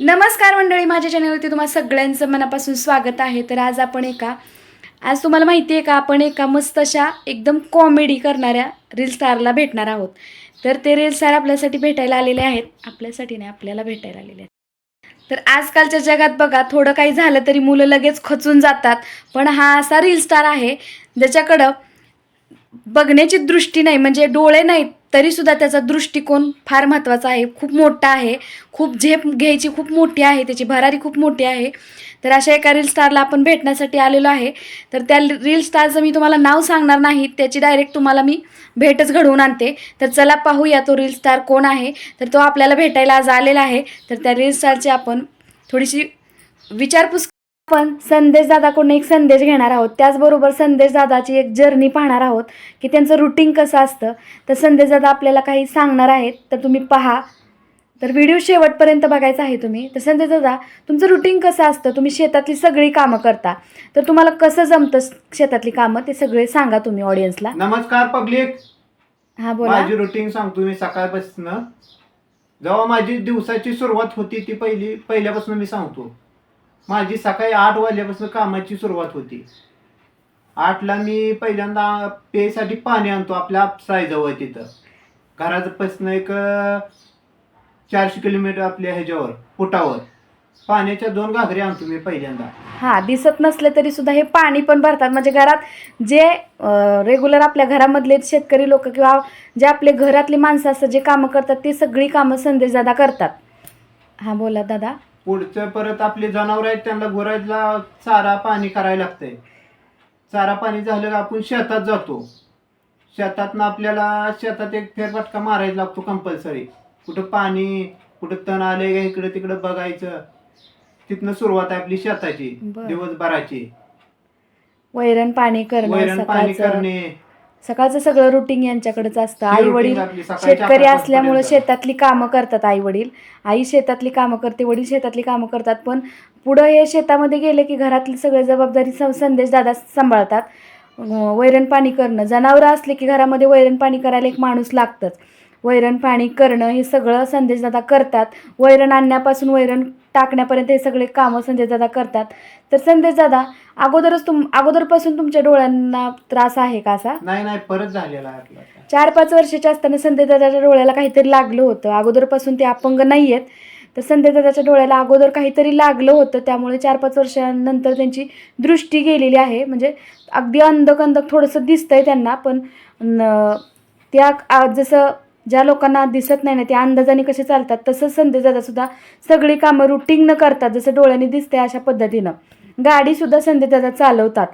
नमस्कार मंडळी माझ्या चॅनलवरती तुम्हाला सगळ्यांचं मनापासून स्वागत आहे. तर आज आपण एका आज तुम्हाला माहिती आहे का आपण एका मस्त अशा एकदम कॉमेडी करणाऱ्या रील स्टारला भेटणार आहोत. तर ते रील स्टार आपल्यासाठी भेटायला आलेले आहेत. आपल्यासाठी नाही आपल्याला भेटायला आलेले आहेत. तर आजकालच्या जगात बघा थोडं काही झालं तरी मुलं लगेच खचून जातात. पण हा असा रील स्टार आहे ज्याच्याकडं बघण्याची दृष्टी नाही म्हणजे डोळे नाहीत तरीसुद्धा त्याचा दृष्टिकोन फार महत्त्वाचा आहे. खूप मोठा आहे. खूप झेप घ्यायची खूप मोठी आहे. त्याची भरारी खूप मोठी आहे. तर अशा एका रील स्टारला आपण भेटण्यासाठी आलेलो आहे. तर त्या रील स्टारचं मी तुम्हाला नाव सांगणार नाही. त्याची डायरेक्ट तुम्हाला मी भेटच घडवून आणते. तर चला पाहूया तो रील स्टार कोण आहे. तर तो आपल्याला भेटायला आज आलेला आहे. तर त्या रील स्टारची आपण थोडीशी विचारपूस आपण संदेश दादाकडून एक संदेश घेणार आहोत. त्याचबरोबर संदेश दादाची एक जर्नी पाहणार आहोत की त्यांचं रुटीन कसं असतं. तर संदेश दादा आपल्याला काही सांगणार आहेत तर तुम्ही पहा. तर व्हिडिओ शेवटपर्यंत बघायचा आहे तुम्ही. तर संदेश दादा तुमचं रुटीन कसं असतं? तुम्ही शेतातली सगळी कामं करता. तर तुम्हाला कसं जमतं शेतातली कामं? ते सगळे सांगा तुम्ही ऑडियन्सला नमस्कार पब्लिक हां बोला. माझी रुटीन सांगतो मी सकाळपासून. जेव्हा माझी दिवसाची सुरुवात होती ती पहिली पहिल्यापासून मी सांगतो. माझी सकाळी आठ वाजल्यापासून कामाची सुरुवात होती. आठला मी पहिल्यांदा पेसाठी पाणी आणतो आपल्या साईजवळ तिथं. घरापासून एक चारशे किलोमीटर आपल्या ह्याच्यावर फुटावर पाण्याच्या दोन घागरी आणतो मी पहिल्यांदा. हा दिसत नसले तरी सुद्धा हे पाणी पण भरतात. म्हणजे घरात जे रेग्युलर आपल्या घरामधले शेतकरी लोक किंवा जे आपले घरातली माणसं असतात जे कामं करतात ते सगळी कामं संदेश दादा करतात. हां बोला दादा. पुढचं परत आपले जनावर आहेत त्यांना गुरायला चारा पाणी करायला लागतंय. चारा पाणी झालं का आपण शेतात जातो. शेतातनं आपल्याला शेतात एक फेरफटका मारायला लागतो कंपल्सरी कुठं पाणी कुठं तण आले का इकडं तिकडं बघायचं. तिथनं सुरुवात आहे आपली शेताची बरं. दिवसभराची. वैरण पाणी करणं वैरण पाणी सकाळचं. करणे. सकाळचं सगळं रुटीन यांच्याकडेच असतं. आई वडील शेतकरी असल्यामुळे. शेतातली कामं करतात आई वडील. आई शेतातली कामं करते वडील शेतातली कामं करतात. पण पुढं हे शेतामध्ये गेले की घरातली सगळी जबाबदारी संदेश दादा सांभाळतात. वैरण पाणी करणं. जनावरं असले की घरामध्ये वैरण पाणी करायला एक माणूस लागतंच. वैरण पाणी करणं हे सगळं संदेश दादा करतात. वैरण आणण्यापासून वैरण टाकण्यापर्यंत हे सगळे कामं संदेश दादा करतात. तर संदेश दादा अगोदरच तुम अगोदरपासून तुमच्या डोळ्यांना त्रास आहे का असा? नाही नाही परत झालेला आहे आपला. आता. चार पाच वर्षाचे असताना संदेश दादाच्या डोळ्याला काहीतरी लागलं होतं. अगोदरपासून ते अपंग नाही आहेत तर संदेश दादाच्या डोळ्याला अगोदर काहीतरी लागलं होतं. त्यामुळे चार पाच वर्षानंतर त्यांची दृष्टी गेलेली आहे. म्हणजे अगदी अंधक अंधक थोडंसं दिसतंय त्यांना पण न- त्या आ- जसं ज्या लोकांना दिसत नाही ना ते अंदाजाने कसे चालतात तसंच संदेश सगळी कामं रुटीन करतात जसं डोळ्यांनी दिसते अशा पद्धतीनं. गाडीसुद्धा संदेश दादा चालवतात.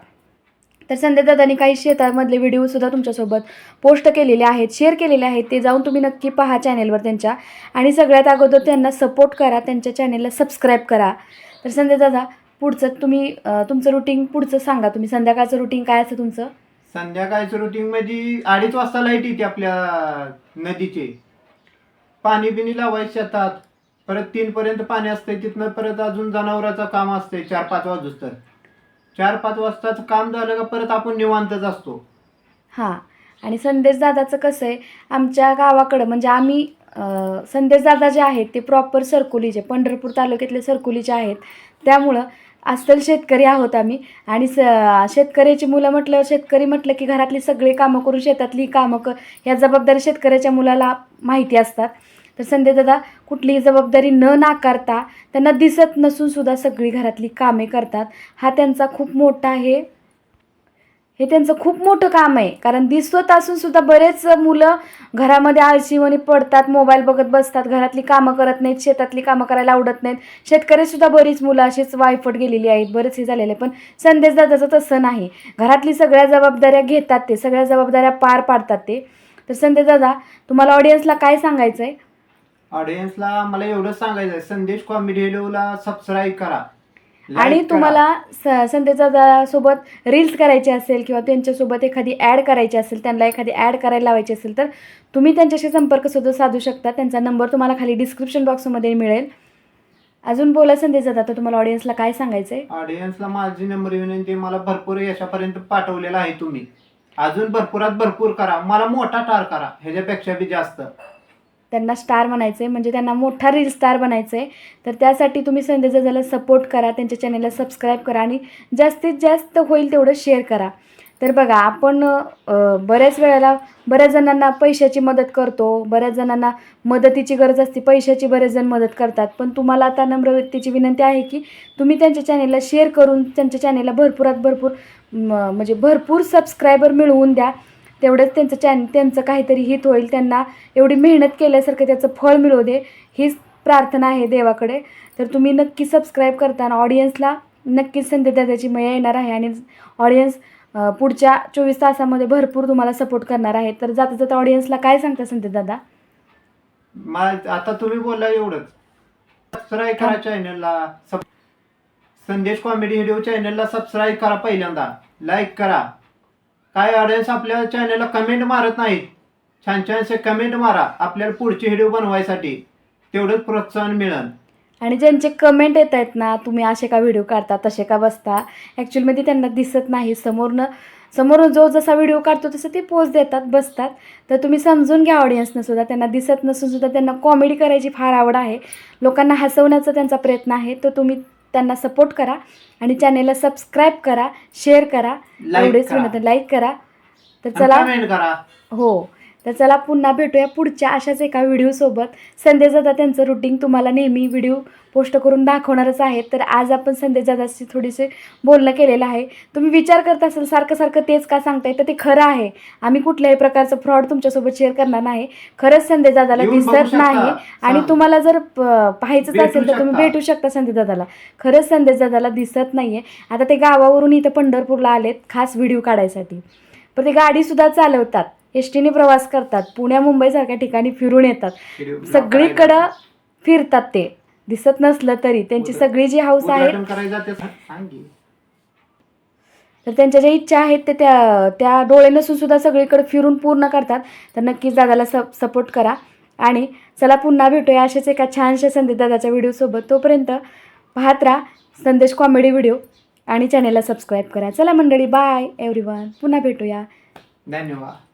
तर संदेशदादांनी काही शेतामधले व्हिडिओसुद्धा तुमच्यासोबत पोस्ट केलेले आहेत शेअर केलेले आहेत ते जाऊन तुम्ही नक्की पहा चॅनेलवर त्यांच्या. आणि सगळ्यात अगोदर त्यांना सपोर्ट करा त्यांच्या चॅनेलला सबस्क्राईब करा. तर संदेश दादा पुढचं तुम्ही तुमचं रुटीन पुढचं सांगा. तुम्ही संध्याकाळचं रुटीन काय असतं तुमचं? संध्याकाळचं रुटीन मध्ये म्हणजे अडीच वाजता लाइट येते आपल्या नदीचे. पाणी बिनी लावायचं शेतात. परत तीन पर्यंत पाणी असतंय तिथनं परत अजून जनावराचं काम असतंय चार पाच वाजूस तर. चार पाच वाजताचं काम झालं का परत आपण निवांतच असतो. हां आणि संदेश दादाचं कसं आहे आमच्या गावाकडं म्हणजे आम्ही संदेश दादा जे आहेत ते प्रॉपर सरकुलीचे पंढरपूर तालुक्यातले सरकुलीचे आहेत. त्यामुळं अस्सल शेतकरी आहोत आम्ही. आणि स शेतकऱ्याची मुलं म्हटलं शेतकरी म्हटलं की घरातली सगळी कामं करून शेतातली कामं क ह्या जबाबदारी शेतकऱ्याच्या मुलाला माहिती असतात. तर संदेश दादा कुठलीही जबाबदारी न नाकारता त्यांना दिसत नसून सुद्धा सगळी घरातली कामे करतात. हा त्यांचा खूप मोठा हे हे त्यांचं खूप मोठं काम आहे. कारण दिसत असून सुद्धा बरेच मुलं घरामध्ये आळशीवणी पडतात मोबाईल बघत बसतात घरातली कामं करत नाहीत शेतातली कामं करायला आवडत नाहीत. शेतकरीसुद्धा बरीच मुलं अशीच वायफट गेलेली आहेत. बरेच हे झालेले पण संदेश दादाचं तसं नाही. घरातली सगळ्या जबाबदाऱ्या घेतात ते सगळ्या जबाबदाऱ्या पार पाडतात ते. तर संदेश दादा तुम्हाला ऑडियन्सला काय सांगायचं आहे ऑडियन्सला मला एवढंच सांगायचं आहे संदेश कॉमेडी हेलोला सबस्क्राईब करा. आणि करा. तुम्हाला स संदेश दादासोबत रील्स करायची असेल किंवा त्यांच्यासोबत एखादी ॲड करायची असेल त्यांना एखादी ॲड करायला लावायची असेल तर तुम्ही त्यांच्याशी संपर्क सुद्धा साधू शकता. त्यांचा नंबर तुम्हाला खाली डिस्क्रिप्शन बॉक्समध्ये मिळेल. अजून बोला संदेश दादा तर तुम्हाला ऑडियन्सला काय सांगायचं आहे ऑडियन्सला माझी नंबर विनंती मला भरपूर यशापर्यंत पाठवलेला आहे तुम्ही. अजून भरपुरात भरपूर करा. मला मोठा टार करा ह्याच्यापेक्षा बी जास्त. त्यांना स्टार बनायचं आहे म्हणजे त्यांना मोठा रील स्टार बनायचं. आहे तर त्यासाठी तुम्ही संदेश दादाला सपोर्ट करा त्यांच्या चॅनलला सबस्क्राईब करा आणि जास्तीत जास्त होईल तेवढं शेअर करा. तर बघा आपण बऱ्याच वेळेला बऱ्याच जणांना पैशाची मदत करतो बऱ्याच जणांना मदतीची गरज असते पैशाची बरेच जण मदत करतात. पण तुम्हाला आता नम्र व्यक्तीची विनंती आहे की तुम्ही त्यांच्या चॅनेलला शेअर करून त्यांच्या चॅनेलला भरपुरात भरपूर म, म्हणजे भरपूर सबस्क्रायबर मिळवून द्या. तेवढंच त्यांचं चॅन त्यांचं काहीतरी हित होईल. त्यांना एवढी मेहनत केल्यासारखं त्याचं फळ मिळू दे हीच प्रार्थना आहे देवाकडे. तर तुम्ही नक्की सबस्क्राईब करताना ऑडियन्सला नक्कीच संधी दादाची मया येणार आहे आणि ऑडियन्स पुढच्या चोवीस तासामध्ये भरपूर तुम्हाला सपोर्ट करणार आहे. तर जाता जाता ऑडियन्सला काय सांगता संधी दादा? मा आता तुम्ही बोलला एवढंच. सबस्क्राईब करा चॅनलला संदेश कॉमेडी व्हिडिओ चॅनलला सबस्क्राईब करा पहिल्यांदा. लाईक करा. काय ऑडियन्स आपल्या चॅनलला कमेंट मारत नाहीत? छान छानसे कमेंट मारा. आपल्याला पुढचे व्हिडिओ बनवायसाठी. तेवढंच प्रोत्साहन मिळेल. आणि ज्यांचे कमेंट येत आहेत ना तुम्ही असे का व्हिडिओ काढता तसे का बसता? ॲक्च्युअलमध्ये त्यांना दिसत नाही. समोरनं समोरून जो जसा व्हिडिओ काढतो तसं ते पोस्ट देतात बसतात. तर तुम्ही समजून घ्या ऑडियन्सनं सुद्धा. त्यांना दिसत नसून सुद्धा त्यांना कॉमेडी करायची फार आवड आहे. लोकांना हसवण्याचा त्यांचा प्रयत्न आहे. तर तुम्ही त्यांना सपोर्ट करा आणि चॅनेलला सबस्क्राईब करा शेअर करा. एवढेच. विनंती लाईक करा. तर चला. हो. तर चला पुन्हा भेटूया पुढच्या अशाच एका व्हिडिओसोबत संदेश दादा त्यांचं रुटीन तुम्हाला नेहमी व्हिडिओ पोस्ट करून दाखवणारच आहे. तर आज आपण संदेश दादाशी थोडीसे बोलणं केलेलं आहे. तुम्ही विचार करत असाल सारखं सारखं तेच का सांगताय? तर ते खरं आहे. आम्ही कुठल्याही प्रकारचं फ्रॉड तुमच्यासोबत शेअर करणार नाही. खरंच संदेश दादाला दिसत. नाही आणि. तुम्हाला जर प- पाहायचंच असेल तर तुम्ही. भेटू शकता संदेश दादाला. खरंच संदेश दादाला दिसत नाहीये. आता ते गावावरून इथं पंढरपूरला आलेत खास व्हिडिओ काढायसाठी. पण ते गाडीसुद्धा चालवतात. एस टीने प्रवास करतात. पुण्या मुंबईसारख्या ठिकाणी फिरून येतात. सगळीकडं. फिरतात ते. दिसत नसलं तरी. त्यांची सगळी जी हाऊस आहे. तर त्यांच्या ज्या इच्छा आहेत ते त्या त्या डोळे नसून सुद्धा सगळीकडे फिरून पूर्ण करतात. तर नक्कीच दादाला स सपोर्ट करा. आणि चला पुन्हा भेटूया अशाच एका छानशा संदेश दादाच्या व्हिडिओसोबत तोपर्यंत पाहत राहा संदेश कॉमेडी व्हिडिओ आणि चॅनेलला सबस्क्राईब करा. चला मंडळी बाय एव्हरीवन पुन्हा भेटूया. धन्यवाद.